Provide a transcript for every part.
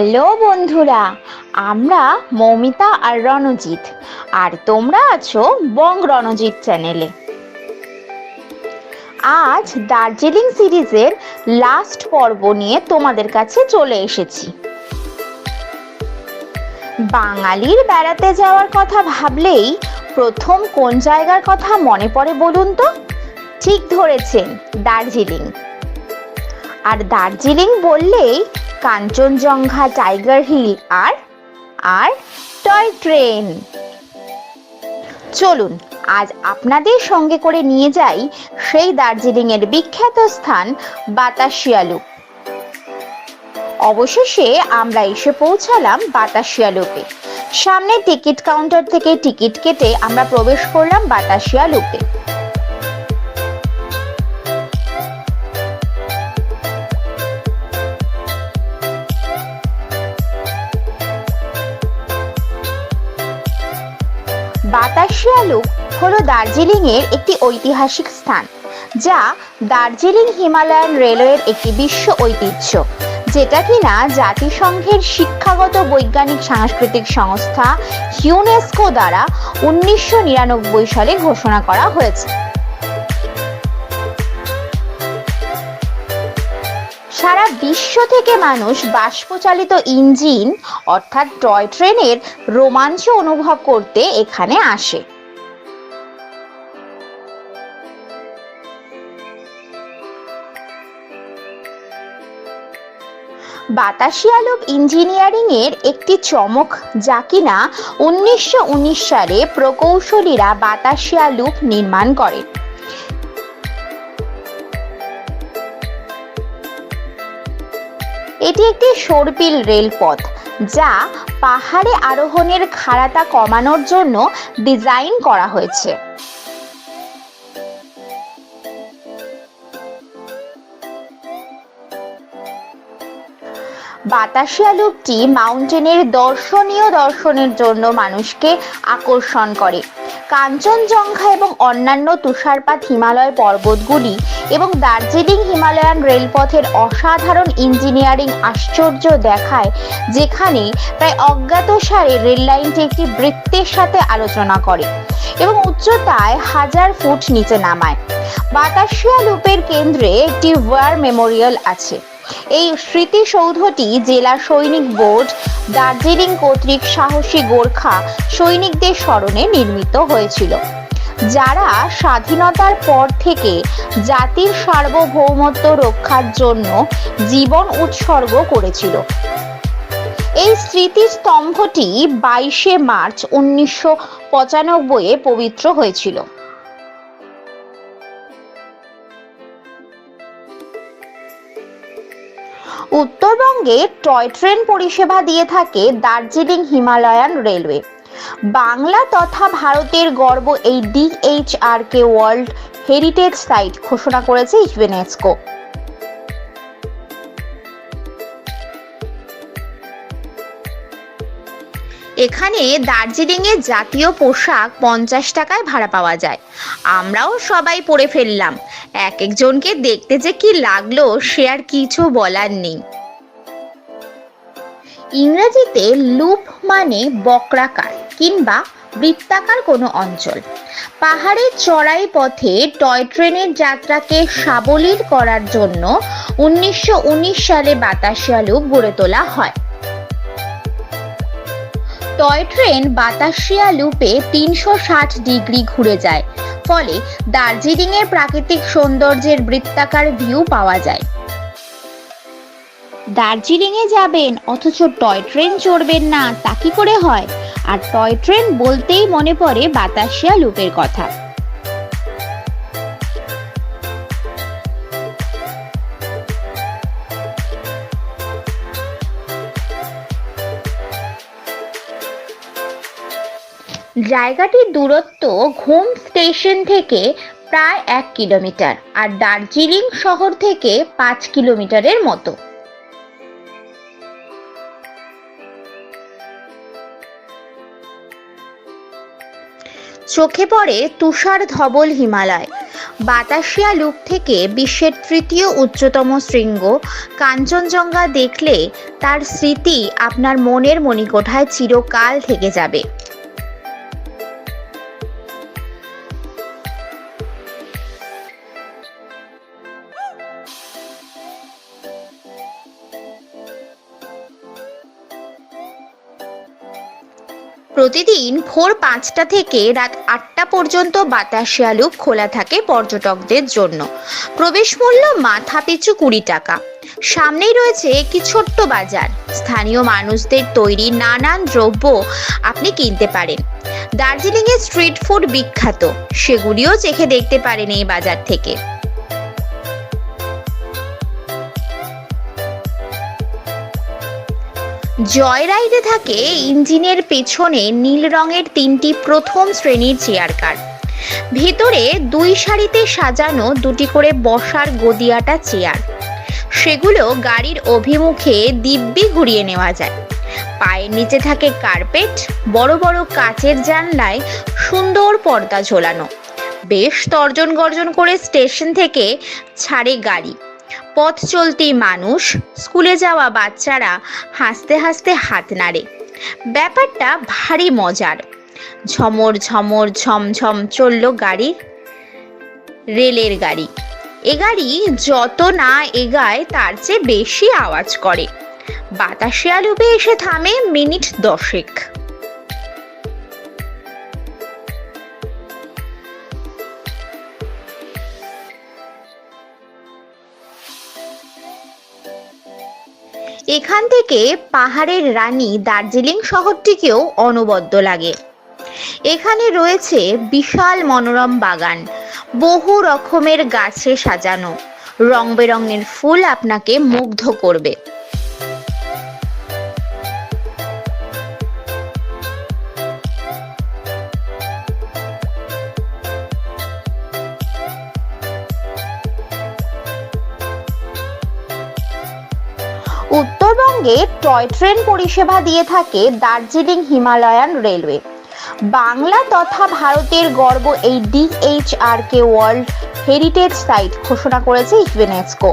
Hello বন্ধুরা, আমরা মৌমিতা আর রণজিৎ, আর তোমরা আছো বং রণজিৎ চ্যানেলে। আজ দার্জিলিং সিরিজের লাস্ট পর্ব নিয়ে তোমাদের কাছে চলে এসেছি। বাঙালির বেড়াতে যাওয়ার কথা ভাবলেই প্রথম কোন জায়গার কথা মনে পড়ে বলুন তো? ঠিক ধরেছেন, দার্জিলিং। আর দার্জিলিং বললেই কাঞ্চনজঙ্ঘা, টাইগার হিল আর আর টয় ট্রেন। চলুন, আজ আপনাদের সঙ্গে করে নিয়ে যাই সেই দার্জিলিং এর বিখ্যাত স্থান বাতাসিয়া লুপ অবশেষে আমরা এসে পৌঁছালাম বাতাসিয়ালুপে সামনে টিকিট কাউন্টার থেকে টিকিট কেটে আমরা প্রবেশ করলাম বাতাসিয়া হল হলো দার্জিলিং এর একটি ঐতিহাসিক স্থান, যা দার্জিলিং হিমালয়ান রেলওয়ের একটি বিশ্ব ঐতিহ্য, যেটা কিনা জাতিসংঘের শিক্ষাগত বৈজ্ঞানিক সাংস্কৃতিক সংস্থা ইউনেস্কো দ্বারা উনিশশো নিরানব্বই সালে ঘোষণা করা হয়েছে। সারা বিশ্ব থেকে মানুষ বাষ্পচালিত ইঞ্জিন, অর্থাৎ টয় ট্রেনের রোমাঞ্চ অনুভব করতে এখানে আসে। বাতাসিয়া লুপ ইঞ্জিনিয়ারিং এর একটি চমক যা কিনা উনিশশো উনিশ সালে প্রকৌশলীরা বাতাসিয়া লুপ নির্মাণ করে এটি একটি সর্পিল রেলপথ যা পাহাড়ে আরোহণের খাড়াটা কমানোর জন্য ডিজাইন করা হয়েছে। বাতাসিয়া লুপটি মাউন্টেনের দর্শনীয় দর্শনের জন্য মানুষকে আকর্ষণ করে? কাঞ্চনজঙ্ঘা এবং অন্যান্য তুষারপাত হিমালয় পর্বতগুলি এবং দার্জিলিং হিমালয়ান রেলপথের অসাধারণ ইঞ্জিনিয়ারিং আশ্চর্য দেখায়, যেখানে প্রায় অজ্ঞাতসারে রেল লাইনটি একটি বৃত্তের সাথে আলোচনা করে এবং উচ্চতায় হাজার ফুট নিচে নামায়। বাতাসিয়া লুপের কেন্দ্রে একটি ওয়ার মেমোরিয়াল আছে। এই স্মৃতিসৌধটি জেলা সৈনিক বোর্ড, দার্জিলিং কর্তৃক সাহসী গোর্খা সৈনিকদের স্মরণে নির্মিত হয়েছিল। যারা স্বাধীনতার পর থেকে জাতির সার্বভৌমত্ব রক্ষার জন্য জীবন উৎসর্গ করেছিল। এই স্মৃতিস্তম্ভটি বাইশে মার্চ উনিশশো পঁচানব্বইয়ে পবিত্র হয়েছিল। উত্তরবঙ্গে টয় ট্রেন পরিষেবা দিয়ে থাকে দার্জিলিং হিমালয়ান রেলওয়ে। বাংলা তথা ভারতের গর্ব এই ডিএইচআর কে ওয়ার্ল্ড হেরিটেজ সাইট ঘোষণা করেছে ইউনেস্কো। এখানে দার্জিলিংয়ের জাতীয় পোশাক পঞ্চাশ টাকায় ভাড়া পাওয়া যায়। আমরাও সবাই পরে ফেললাম। এক একজনকে দেখতে যে কি লাগল সে আর কিছু বলার নেই। ইংরেজিতে লুপ মানে বক্রাকার কিংবা বৃত্তাকার কোনো অঞ্চল। পাহাড়ের চড়াই পথে টয় ট্রেনের যাত্রাকে সাবলীল করার জন্য উনিশশো উনিশ সালে বাতাসিয়া লুপ গড়ে তোলা হয়। টয় ট্রেন বাতাসিয়া লুপে তিনশো ষাট ডিগ্রি ঘুরে যায়। ফলে দার্জিলিং এর প্রাকৃতিক সৌন্দর্যের বৃত্তাকার ভিউ পাওয়া যায়। দার্জিলিং এ যাবেন, অথচ টয় ট্রেন চড়বেন না, তা কি করে হয়? আর টয় ট্রেন বলতেই মনে পড়ে বাতাসিয়া লুপের কথা। জায়গাটির দূরত্ব ঘুম স্টেশন থেকে প্রায় এক কিলোমিটার আর দার্জিলিং শহর থেকে পাঁচ কিলোমিটারের মতো। চোখে পড়ে তুষার ধবল হিমালয়। বাতাসিয়া লুপ থেকে বিশ্বের তৃতীয় উচ্চতম শৃঙ্গ। কাঞ্চনজঙ্ঘা দেখলে তার স্মৃতি আপনার মনের মণিকোঠায় চিরকাল থেকে যাবে। প্রতিদিন ভোর পাঁচটা থেকে রাত আটটা পর্যন্ত বাতাসিয়া লুপ খোলা থাকে পর্যটকদের জন্য। প্রবেশ মূল্য মাথা পিছু কুড়ি টাকা। সামনেই রয়েছে একটি ছোট্ট বাজার। স্থানীয় মানুষদের তৈরি নানান দ্রব্য আপনি কিনতে পারেন। দার্জিলিংয়ে স্ট্রিট ফুড বিখ্যাত। সেগুলিও চেখে দেখতে পারেন এই বাজার থেকে। জয়রাইডে থাকে ইঞ্জিনের পেছনে নীল রঙের তিনটি প্রথম শ্রেণির চেয়ার কার। ভেতরে দুই সারিতে সাজানো দুটি করে বসার গদিয়াটা চেয়ার। সেগুলো গাড়ির অভিমুখে দিব্যি ঘুরিয়ে নেওয়া যায়। পায়ের নিচে থাকে কার্পেট, বড় বড় কাচের জানলায় সুন্দর পর্দা ঝোলানো। বেশ তর্জন গর্জন করে স্টেশন থেকে ছাড়ে গাড়ি। পথ চলতি মানুষ, স্কুলে যাওয়া বাচ্চারা হাসতে হাসতে হাত নাড়ে। ব্যাপারটা ভারী মজার। ঝমর ঝমর ঝমঝম চলল গাড়ি, রেলের গাড়ি। এ গাড়ি যত না এগায় তার চেয়ে বেশি আওয়াজ করে। বাতাসে লুপে এসে থামে মিনিট দশেক। এখান থেকে পাহাড়ের রানী দার্জিলিং শহরটিকেও অনবদ্য লাগে। এখানে রয়েছে বিশাল মনোরম বাগান, বহু রকমের গাছে সাজানো। রং বেরঙের ফুল আপনাকে মুগ্ধ করবে। উত্তরবঙ্গে টয় ট্রেন পরিষেবা দিয়ে থাকে দার্জিলিং হিমালয়ান রেলওয়ে। বাংলা তথা ভারতের গর্ব এই ডিএইচআর কে ওয়ার্ল্ড হেরিটেজ সাইট ঘোষণা করেছে ইউনেস্কো।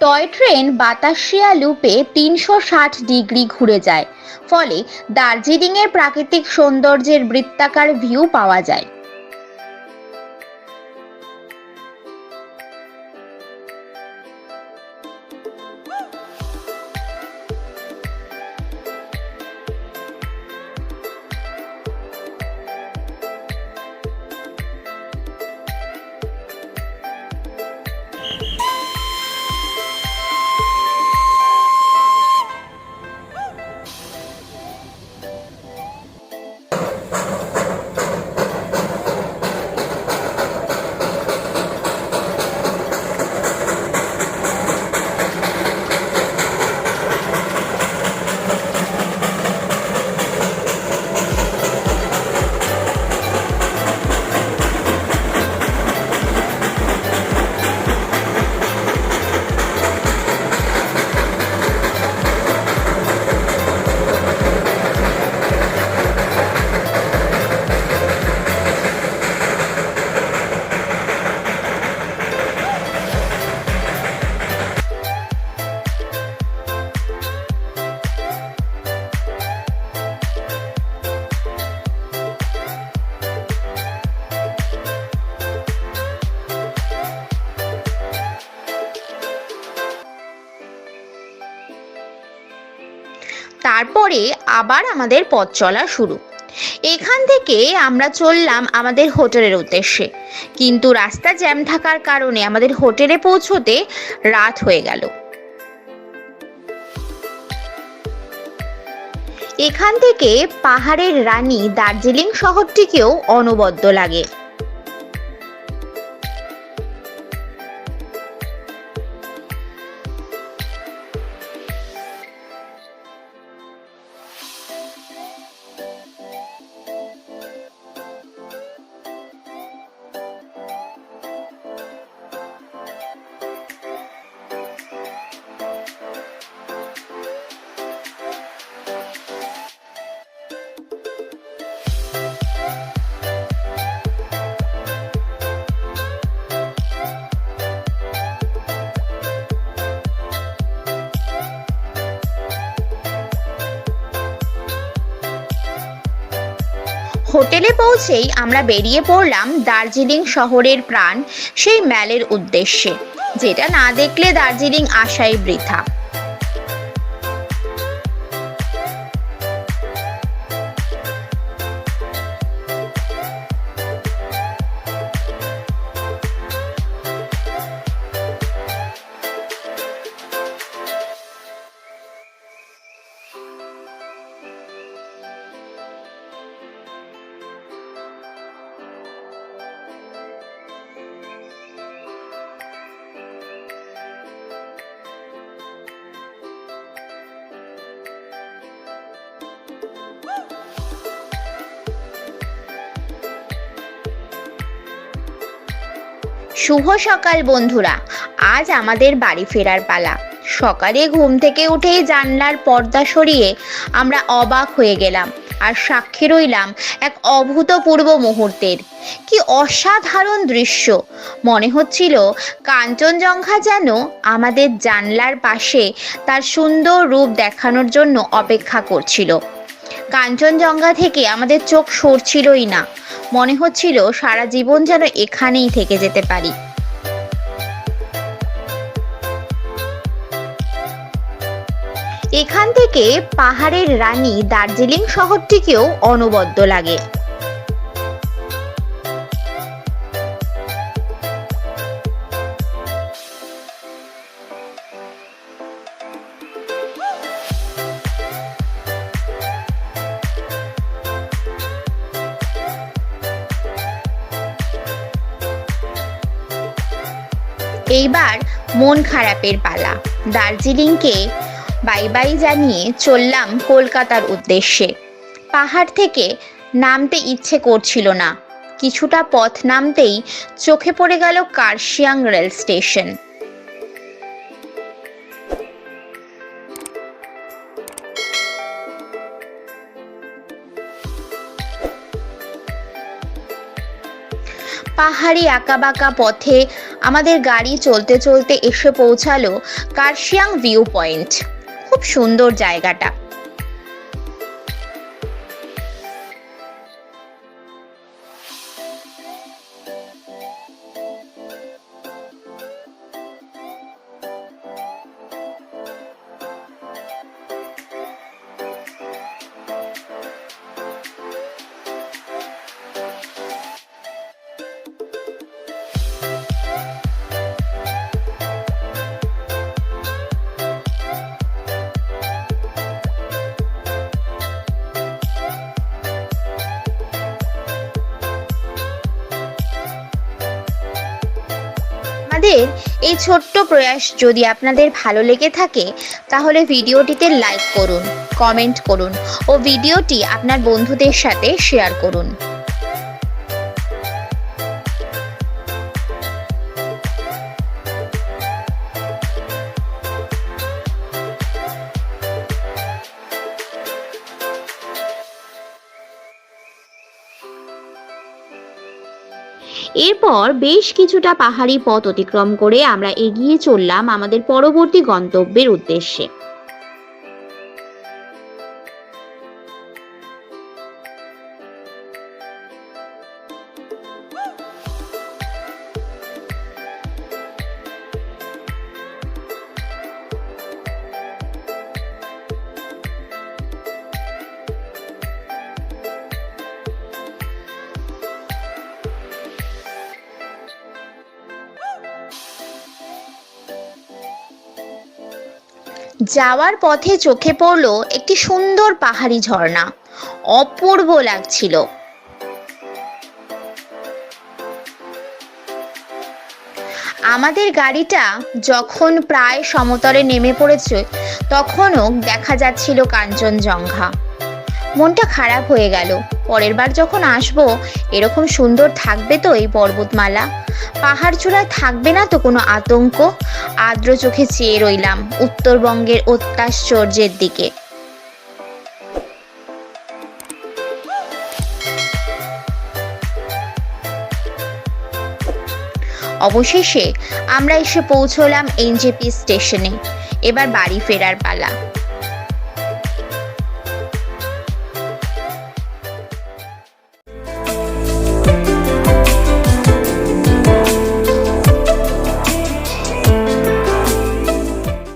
টয় ট্রেন বাতাসিয়া লুপে তিনশো ষাট ডিগ্রি ঘুরে যায়। ফলে দার্জিলিংয়ের প্রাকৃতিক সৌন্দর্যের বৃত্তাকার ভিউ পাওয়া যায়। তারপরে আবার আমাদের পথ চলা শুরু। এখান থেকে আমরা চললাম আমাদের হোটেলের উদ্দেশ্যে। কিন্তু রাস্তা জ্যাম থাকার কারণে আমাদের হোটেলে পৌঁছতে রাত হয়ে গেল। এখান থেকে পাহাড়ের রানী দার্জিলিং শহরটিকেও অনবদ্য লাগে। হোটেলে পৌঁছেই আমরা বেরিয়ে পড়লাম দার্জিলিং শহরের প্রাণ, সেই ম্যালের উদ্দেশ্যে। যেটা না দেখলে দার্জিলিং আসাই বৃথা। শুভ সকাল বন্ধুরা। আজ আমাদের বাড়ি ফেরার পালা। সকালে ঘুম থেকে উঠেই জানলার পর্দা সরিয়ে আমরা অবাক হয়ে গেলাম আর সাক্ষী রইলাম এক অভূতপূর্ব মুহূর্তের। কি অসাধারণ দৃশ্য! মনে হচ্ছিল কাঞ্চনজঙ্ঘা যেন আমাদের জানলার পাশে তার সুন্দর রূপ দেখানোর জন্য অপেক্ষা করছিল। কাঞ্চনজঙ্ঘা থেকে আমাদের চোখ সরছিলই না। মনে হচ্ছিল সারা জীবন যেন এখানেই থেকে যেতে পারি। এখান থেকে পাহাড়ের রানী দার্জিলিং শহরটিকেও অনবদ্য লাগে। এইবার মন খারাপের পালা। দার্জিলিংকে বাই বাই জানিয়ে চললাম কলকাতার উদ্দেশ্যে। পাহাড় থেকে নামতে ইচ্ছে করছিল না। কিছুটা পথ নামতেই চোখে পড়ে গেল কার্শিয়াং রেল স্টেশন। পাহাড়ি আঁকাবাঁকা পথে আমাদের গাড়ি চলতে চলতে এসে পৌঁছালো কার্শিয়াং ভিউ পয়েন্ট খুব সুন্দর জায়গাটা। আমাদের এই ছোট্ট প্রয়াস যদি আপনাদের ভালো লেগে থাকে, তাহলে ভিডিওটিতে লাইক করুন কমেন্ট করুন ও ভিডিওটি আপনার বন্ধুদের সাথে শেয়ার করুন। এরপর বেশ কিছুটা পাহাড়ি পথ অতিক্রম করে আমরা এগিয়ে চললাম আমাদের পরবর্তী গন্তব্যের উদ্দেশ্যে। যাওয়ার পথে চোখে পড়ল একটি সুন্দর পাহাড়ি ঝর্ণা। অপূর্ব লাগছিল। আমাদের গাড়িটা যখন প্রায় সমতলে নেমে পড়েছে, তখনও দেখা যাচ্ছিল কাঞ্চনজঙ্ঘা। মনটা খারাপ হয়ে গেল। পরের বার যখন আসব, এরকম সুন্দর থাকবে তো এই পর্বতমালা। পাহাড় চূড়ায় থাকবে না তো কোনো আতঙ্ক? আর্দ্র চোখে চেয়ে রইলাম উত্তরবঙ্গের অত্যাশ্চর্যের দিকে। অবশেষে আমরা এসে পৌঁছলাম এনজেপি স্টেশনে। এবার বাড়ি ফেরার পালা।